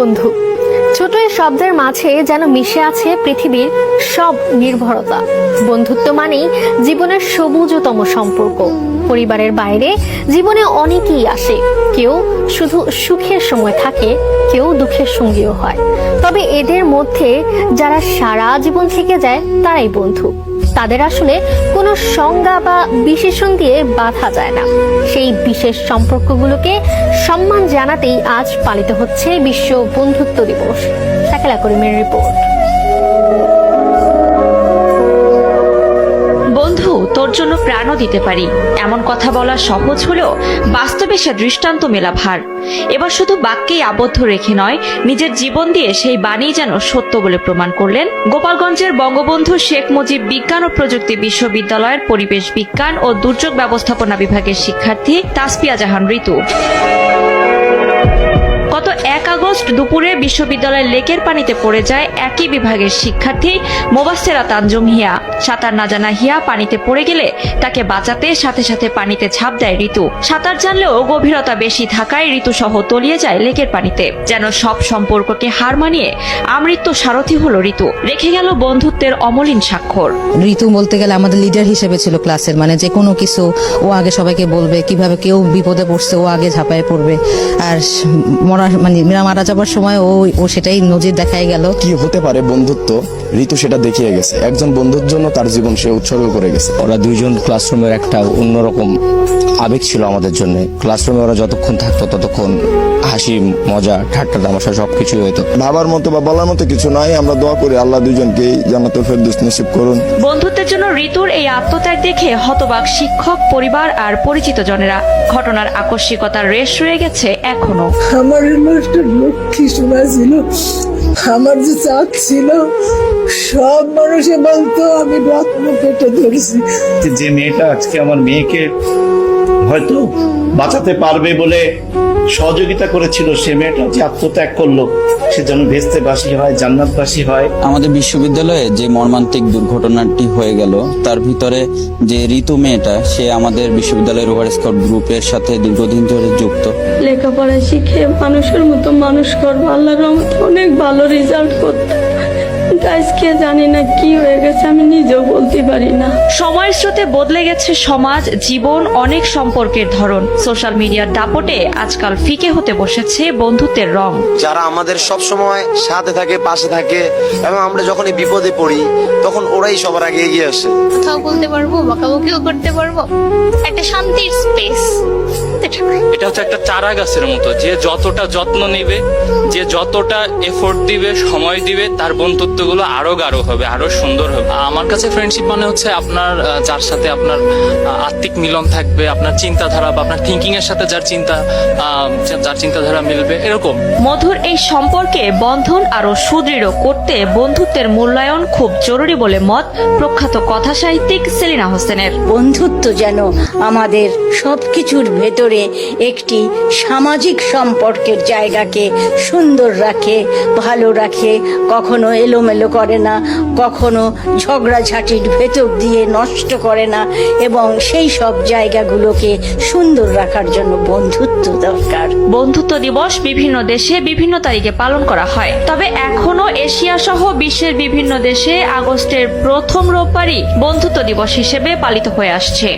বন্ধু। ছোট এই শব্দের মাঝে যেন মিশে আছে পৃথিবীর সব নির্ভরতা। বন্ধুত্ব মানেই জীবনের সবুজতম সম্পর্ক। পরিবারের বাইরে জীবনে অনেকেই আসে। কেউ শুধু সুখের সময় থাকে, কেউ দুঃখের সঙ্গীও হয়। তবে এদের মধ্যে যারা সারা জীবন থেকে যায়, তারাই বন্ধু। তাদের আসলে কোনো সংজ্ঞা বা বিশেষণ দিয়ে বাধা যায় না। সেই বিশেষ সম্পর্কগুলোকে সম্মান জানাতেই আজ পালিত হচ্ছে বিশ্ব বন্ধুত্ব দিবস। শাকেলা করিমের রিপোর্ট। তোর জন্য প্রাণও দিতে পারি। এমন কথা বলা সহজ হলেও বাস্তবে সে দৃষ্টান্ত মেলা ভার এবার শুধু বাক্যেই আবদ্ধ রেখে নয়, নিজের জীবন দিয়ে সেই বাণী যেন সত্য বলে প্রমাণ করলেন গোপালগঞ্জের বঙ্গবন্ধু শেখ মুজিব বিজ্ঞান ও প্রযুক্তি বিশ্ববিদ্যালয়ের পরিবেশ বিজ্ঞান ও দুর্যোগ ব্যবস্থাপনা বিভাগের শিক্ষার্থী তাসপিয়া জাহান ঋতু। এক আগস্ট দুপুরে বিশ্ববিদ্যালয়ের লেকের পানিতে পড়ে যায় একই বিভাগের শিক্ষার্থী মোবাস্সেরা তানজুম হিয়া। সাঁতার না জানা হিয়া পানিতে পড়ে গেলে তাকে বাঁচাতে সাথে সাথে পানিতে ঝাঁপ দেয় ঋতু। সাঁতার জানলেও গভীরতা বেশি থাকায় ঋতু সহ তলিয়ে যায় লেকের পানিতে। যেন সব সম্পর্ককে হার মানিয়ে আমৃত্য সারথি হলো ঋতু। রেখে গেল বন্ধুত্বের অমলিন স্বাক্ষর। ঋতু বলতে গেলে আমাদের লিডার হিসেবে ছিল ক্লাসের মানে যে কোনো কিছু ও আগে সবাইকে বলবে কীভাবে কেউ বিপদে পড়ছে, ও আগে ঝাঁপায় পড়বে। আর মরা মানে মীরা মারা যাবার সময় ও ও সেটাই নজির দেখাই গেল। কি হতে পারে বন্ধুত্ব? ঋতু সেটা দেখিয়ে গেছে। একজন বন্ধুর জন্য তার জীবন সে উৎসর্গ করে গেছে। ওরা দুইজন ক্লাসরুমের একটা অন্যরকম আবেগ ছিল আমাদের জন্য। ক্লাসরুমে ওরা যতক্ষণ থাকতো ততক্ষণ হাসি মজা ঠাট্টা তামাশা সবকিছুই হতো ভাবার মতো বা বলার মতো কিছু নাই। আমরা দোয়া করি আল্লাহ দুজনকেই জান্নাতুল ফেরদৌস নসিব করুন। বন্ধুত্বের জন্য ঋতুর এই আত্মত্যাগ দেখে হতবাক শিক্ষক পরিবার আর পরিচিত জনেরা ঘটনার আকস্মিকতার রেশ রয়ে গেছে এখনও। আমার একটা লক্ষ্মী সোনা ছিল। আমার যে চাঁদ ছিল, সব মানুষে বলতো, আমি রত্ন পেটে ধরছি। যে মেয়েটা আজকে আমার মেয়েকে হয়তো বাঁচাতে পারবে বলে সহযোগিতা করেছিল সে মেয়েটা যে আত্মত্যাগ করল। সে যেন ভেস্তেবাসী হয় জান্নাতবাসী হয়। আমাদের বিশ্ববিদ্যালয়ে যে মর্মান্তিক দুর্ঘটনাটি হয়ে গেল তার ভিতরে যে ঋতু মেয়েটা সে আমাদের বিশ্ববিদ্যালয়ের রোভার স্কাউট গ্রুপের সাথে দীর্ঘদিন ধরে যুক্ত। লেখাপড়া শিখে মানুষের মতো মানুষ করব। আল্লাহর রহমতে অনেক ভালো রেজাল্ট করতে। কিন্তু আজকে জানি না কি হয়ে গেছে আমি নিজেও বলতে পারি না। সময়ের স্রোতে বদলে গেছে সমাজ জীবন অনেক সম্পর্কের ধরন। সোশ্যাল মিডিয়ার দাপটে আজকাল ফিকে হতে বসেছে বন্ধুত্বের রং। যারা আমাদের সব সময় সাথে থাকে পাশে থাকে এবং আমরা যখনই বিপদে পড়ি তখন ওরাই সবার আগে এগিয়ে আসে। কোথাও বলতে পারব বকাবকিও করতে পারব। একটা শান্তির স্পেস এটা হচ্ছে একটা চারা গাছের মতো। যে যতটা যত্ন নেবে যে যতটা এফোর্ট দিবে সময় দিবে তার বন্ধুত্বগুলো আরও গাঢ় হবে আরও সুন্দর হবে। আমার কাছে ফ্রেন্ডশিপ মানে হচ্ছে আপনার যার সাথে আপনার আত্মিক মিলন থাকবে আপনার চিন্তাধারা বা আপনার থিঙ্কিং এর সাথে যার চিন্তা যার চিন্তাধারা মিলবে এরকম। মধুর এই সম্পর্কে বন্ধন আরও সুদৃঢ় করতে বন্ধুত্বের মূল্যায়ন খুব জরুরি বলে মত প্রখ্যাত কথা সাহিত্যিক সেলিনা হোসেনের। বন্ধুত্ব যেন আমাদের সবকিছুর ভেতরে একটি সামাজিক সম্পর্কের জায়গাকে সুন্দর রাখে, ভালো রাখে, কখনো এলোমেলো করে না, কখনো ঝগড়াঝাটির ভেতর দিয়ে নষ্ট করে না এবং সেই সব জায়গাগুলোকে সুন্দর রাখার জন্য বন্ধুত্ব দরকার। বন্ধুত্ব দিবস বিভিন্ন দেশে বিভিন্ন তারিখে পালন করা হয়। তবে এখনও এশিয়া সহ বিশ্বের বিভিন্ন দেশে আগস্টের প্রথম রোববারই বন্ধুত্ব দিবস হিসেবে পালিত হয়ে আসছে।